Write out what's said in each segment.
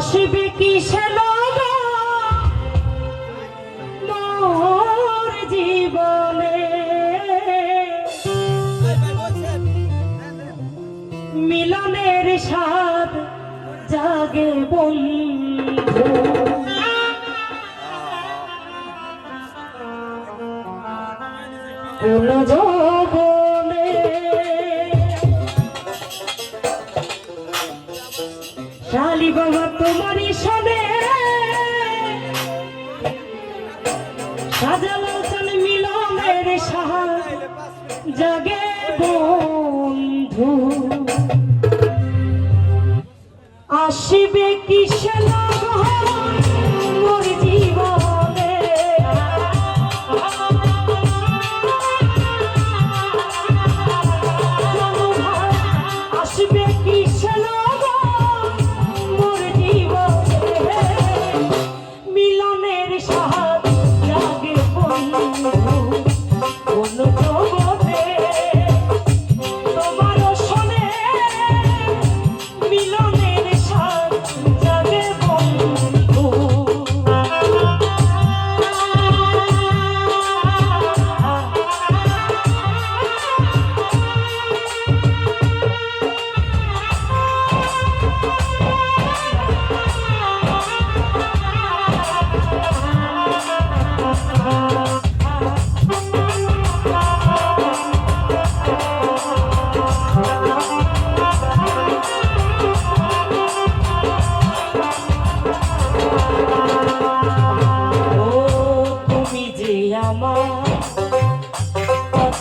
আসবে কি সে জীবনে। মিলনের স্বাদ জাগে বন্ধু। যোগ শালি বাবা তোমারই সনে। সাজালোচন মিলনের সাহা জাগে বো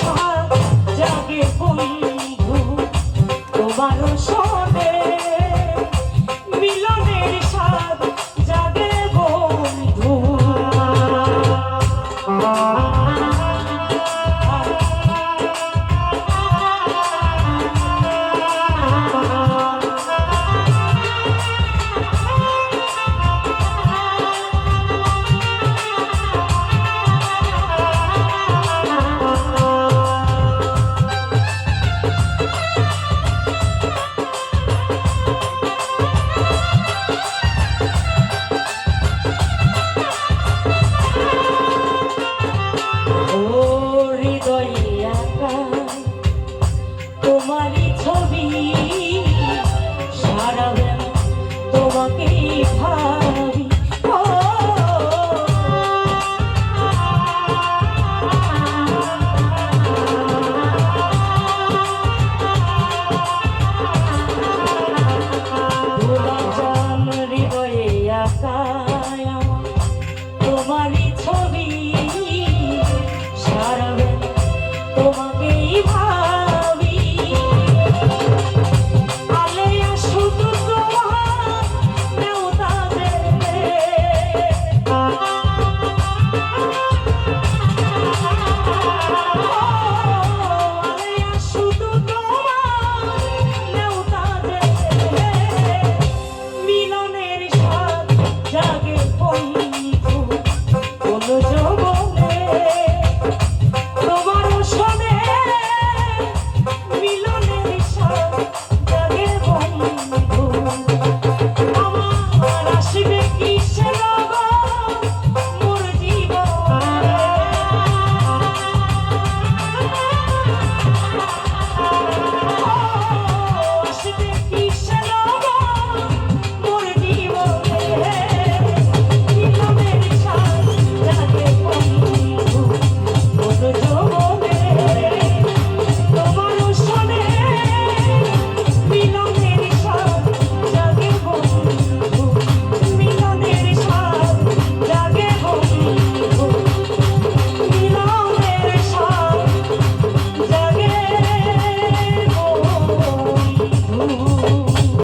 Oh, okay.